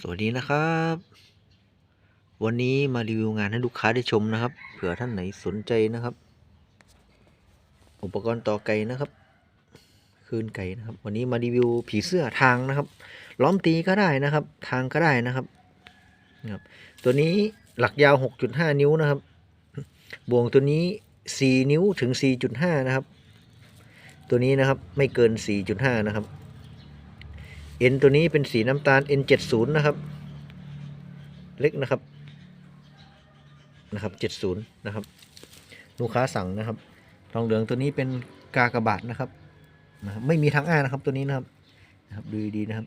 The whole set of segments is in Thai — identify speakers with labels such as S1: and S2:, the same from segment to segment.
S1: สวัสดีนะครับ วันนี้มารีวิวงานให้ลูกค้าได้ชมนะครับ เผื่อท่านไหนสนใจนะครับ อุปกรณ์ต่อไก่นะครับ คืนไก่นะครับ วันนี้มารีวิวผีเสื้อทางนะครับ ล้อมตีก็ได้นะครับ ทางก็ได้นะครับนะครับ ตัวนี้หลักยาว 6.5 นิ้วนะครับ บ่วงตัวนี้ 4 นิ้วถึง 4.5 นะครับ ตัวนี้นะครับไม่เกิน 4.5 นะครับ เอ็นตัวนี้เป็นสีน้ำตาล N70 นะครับ เล็กนะครับนะครับ 70 นะครับ ลูกค้าสั่งนะครับทองเหลืองตัวนี้เป็นกากระบาทนะครับนะครับ ไม่มีทางอ้านะครับตัวนี้นะครับนะครับดูดีนะครับ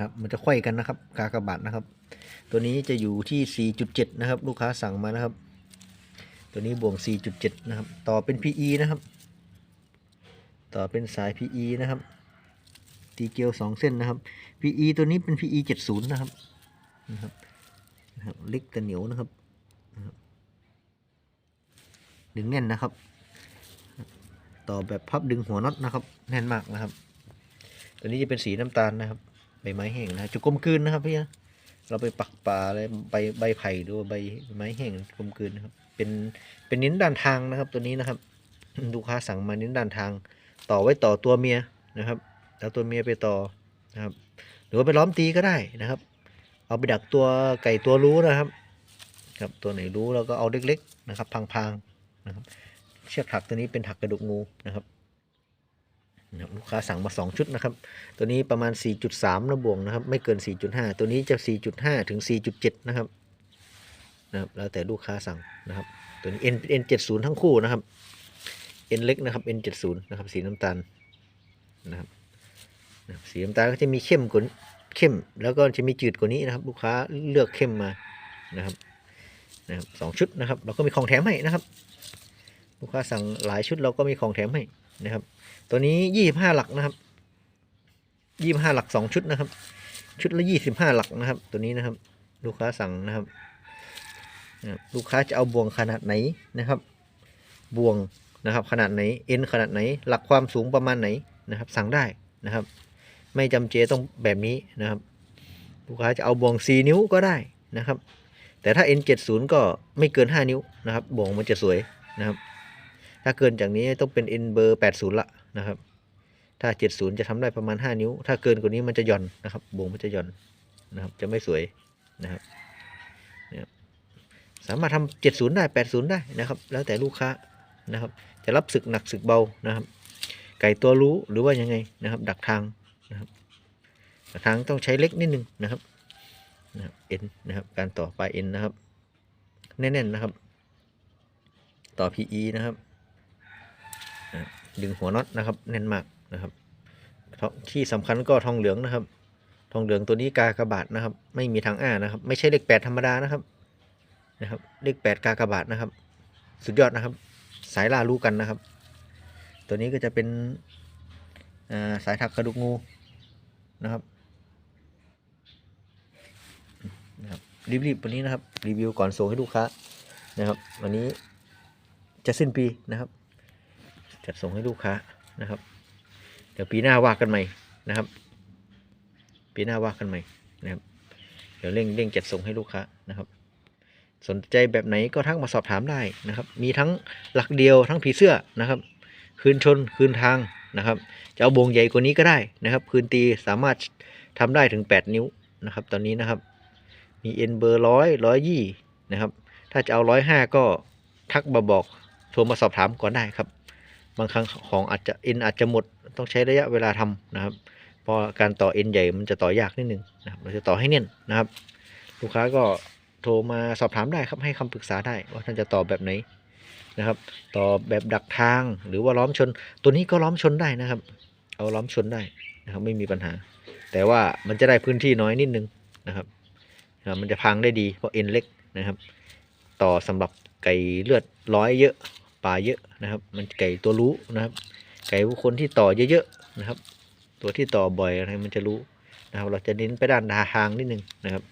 S1: ครับ มันจะไขว้กันนะครับ กากระบาทนะครับ ตัวนี้จะอยู่ที่ 4.7 นะครับ ลูกค้าสั่งมานะครับ ตัวนี้บวง 4.7 นะครับ ต่อเป็น PE นะครับ ต่อเป็นสาย PE นะครับ ตีเกลียวสองเส้นนะครับ PE ตัวนี้เป็น PE 70 นะครับนะครับนะครับเล็กแต่เหนียวนะครับดึงแน่นนะครับ ต่อแบบพับดึงหัวน็อตนะครับ แน่นมากนะครับ ตัวนี้จะเป็นสีน้ำตาลนะครับ ใบไม้แห้งนะจะกกลมกลืนนะครับพี่นะเราไปปักป่าอะไรใบใบไผ่หรือว่าใบไม้แห้งกลมกลืนนะครับ เป็นเป็นนิ้นด้านทางนะครับ ตัวนี้นะครับลูกค้าสั่งมานิ้นด้านทาง ต่อไว้ต่อตัวเมียนะครับ แล้วตัวเมียไปต่อนะครับ หรือว่าไปล้อมตีก็ได้นะครับ เอาไปดักตัวไก่ตัวรู้นะครับครับตัวไหนรู้เราก็เอาเล็กๆนะครับ พังๆนะครับ เชือกถักตัวนี้เป็นถักกระดูกงูนะครับนะครับลูกค้าสั่งมา 2 ชุดนะครับ ตัวนี้ประมาณ 4.3นะบวงนะครับ ไม่เกิน 4.5 ตัวนี้จะ 4.5 ถึง 4.7 นะครับนะครับ แล้วแต่ลูกค้าสั่งนะครับ ตัวนี้ N N70 ทั้งคู่นะครับ N เล็กนะครับ N70 นะครับ สีน้ำตาลนะครับ สีน้ำตาลก็จะมีเข้มกว่าเข้ม แล้วก็จะมีจืดกว่านี้นะครับ ลูกค้าเลือกเข้มมานะครับนะครับสองชุดนะครับ เราก็มีของแถมให้นะครับ ลูกค้าสั่งหลายชุดเราก็มีของแถมให้นะครับ ตัวนี้ยี่สิบห้าหลักนะครับยี่สิบห้าหลักสองชุดนะครับ ชุดละยี่สิบห้าหลักนะครับ ตัวนี้นะครับ ลูกค้าสั่งนะครับนะครับลูกค้าจะเอาบ่วงขนาดไหนนะครับ บ่วงนะครับ ขนาดไหนเอ็นขนาดไหน หลักความสูงประมาณไหนนะครับ สั่งได้นะครับ ไม่จำเจต้องแบบนี้นะครับ ลูกค้าจะเอาบ่วง 4 นิ้วก็ได้นะครับ แต่ถ้า N70 ก็ไม่เกิน 5 นิ้วนะครับบ่วงมันจะสวยนะครับ ถ้าเกินจากนี้ต้องเป็น N เบอร์ 80 ละนะครับ ถ้า 70 จะทำได้ประมาณ 5 นิ้ว ถ้าเกินกว่านี้มันจะหย่อนนะครับบ่วงมันจะหย่อนนะครับ จะไม่สวยนะครับนะครับสามารถทำ70 ได้ 80 ได้นะครับ แล้วแต่ลูกค้านะครับ จะรับศึกหนักศึกเบานะครับ ไก่ตัวรู้หรือว่ายังไงนะครับ ดักทาง นะครับทางต้องใช้เล็กนิดนึงนะครับนะครับเอ็นนะครับการต่อปลายเอ็นนะครับ แน่นๆนะครับ ต่อ PE นะครับดึงหัวน็อตนะครับ แน่นมากนะครับที่สำคัญก็ทองเหลืองนะครับ ทองเหลืองตัวนี้กากระบาทนะครับ ไม่มีทางอ้านะครับ ไม่ใช่เลขแปดธรรมดานะครับนะครับ เลขแปดกากระบาทนะครับ สุดยอดนะครับ สายล่ารู้กันนะครับ ตัวนี้ก็จะเป็นสายถักกระดูกงู นะครับนะครับรีบๆวันนี้นะครับ รีวิวก่อนส่งให้ลูกค้านะครับ วันนี้จะสิ้นปีนะครับ จัดส่งให้ลูกค้านะครับ เดี๋ยวปีหน้าว่ากันใหม่นะครับ ปีหน้าว่ากันใหม่นะครับ เดี๋ยวเร่งเร่งจัดส่งให้ลูกค้านะครับ สนใจแบบไหนก็ทักมาสอบถามได้นะครับ มีทั้งหลักเดียวทั้งผีเสื้อนะครับ คืนชนคืนทาง นะครับจะเอาวงใหญ่กว่านี้ก็ได้นะครับคืนตีสามารถทำได้ถึง 8 นิ้วนะครับ ตอนนี้นะครับ มีเอ็นเบอร์ร้อยร้อยยี่นะครับ ถ้าจะเอาร้อยห้าก็ทักมาบอกโทรมาสอบถามก่อนได้ครับ บางครั้งของอาจจะเอ็นอาจจะหมดต้องใช้ระยะเวลาทำนะครับเพราะการต่อเอ็นใหญ่มันจะต่อยากนิดนึงนะครับเราจะต่อให้เน่นนะครับ ลูกค้าก็โทรมาสอบถามได้ครับให้คำปรึกษาได้ว่าท่านจะต่อแบบไหน นะครับ ต่อแบบดักทางหรือว่าล้อมชน ตัวนี้ก็ล้อมชนได้นะครับ เอาล้อมชนได้นะครับ ไม่มีปัญหา แต่ว่ามันจะได้พื้นที่น้อยนิดนึงนะครับมันจะพังได้ดีเพราะเอ็นเล็กนะครับ ต่อสำหรับไก่เลือดร้อยเยอะปลาเยอะนะครับ มันไก่ตัวรู้นะครับ ไก่คนที่ต่อเยอะๆนะครับ ตัวที่ต่อบ่อยอะไรมันจะรู้นะครับ เราจะเน้นไปด้านทางนิดนึงนะครับ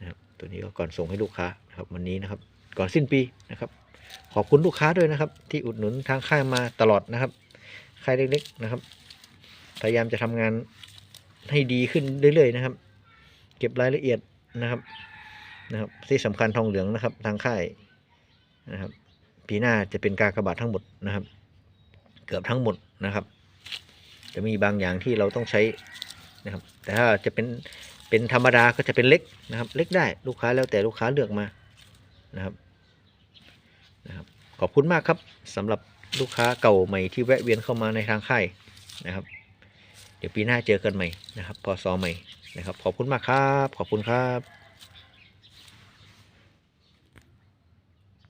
S1: นะครับ ตัวนี้ก็ก่อนส่งให้ลูกค้านะครับวันนี้นะครับ ก่อนสิ้นปีนะครับ ขอบคุณลูกค้าด้วยนะครับ ที่อุดหนุนทางค่ายมาตลอดนะครับค่ายเล็กๆนะครับ พยายามจะทำงานให้ดีขึ้นเรื่อยๆนะครับ เก็บรายละเอียดนะครับนะครับ ที่สำคัญทองเหลืองนะครับ ทางค่ายนะครับปีหน้าจะเป็นกากระบาททั้งหมดนะครับ เกือบทั้งหมดนะครับ จะมีบางอย่างที่เราต้องใช้นะครับ แต่ถ้าจะเป็นเป็นธรรมดาก็จะเป็นเล็กนะครับ เล็กได้ลูกค้าแล้วแต่ลูกค้าเลือกมานะครับ นะครับขอบคุณมากครับสำหรับลูกค้าเก่าใหม่ที่แวะเวียนเข้ามาในทางค่ายนะครับ เดี๋ยวปีหน้าเจอกันใหม่นะครับพอซอใหม่นะครับ ขอบคุณมากครับ ขอบคุณครับ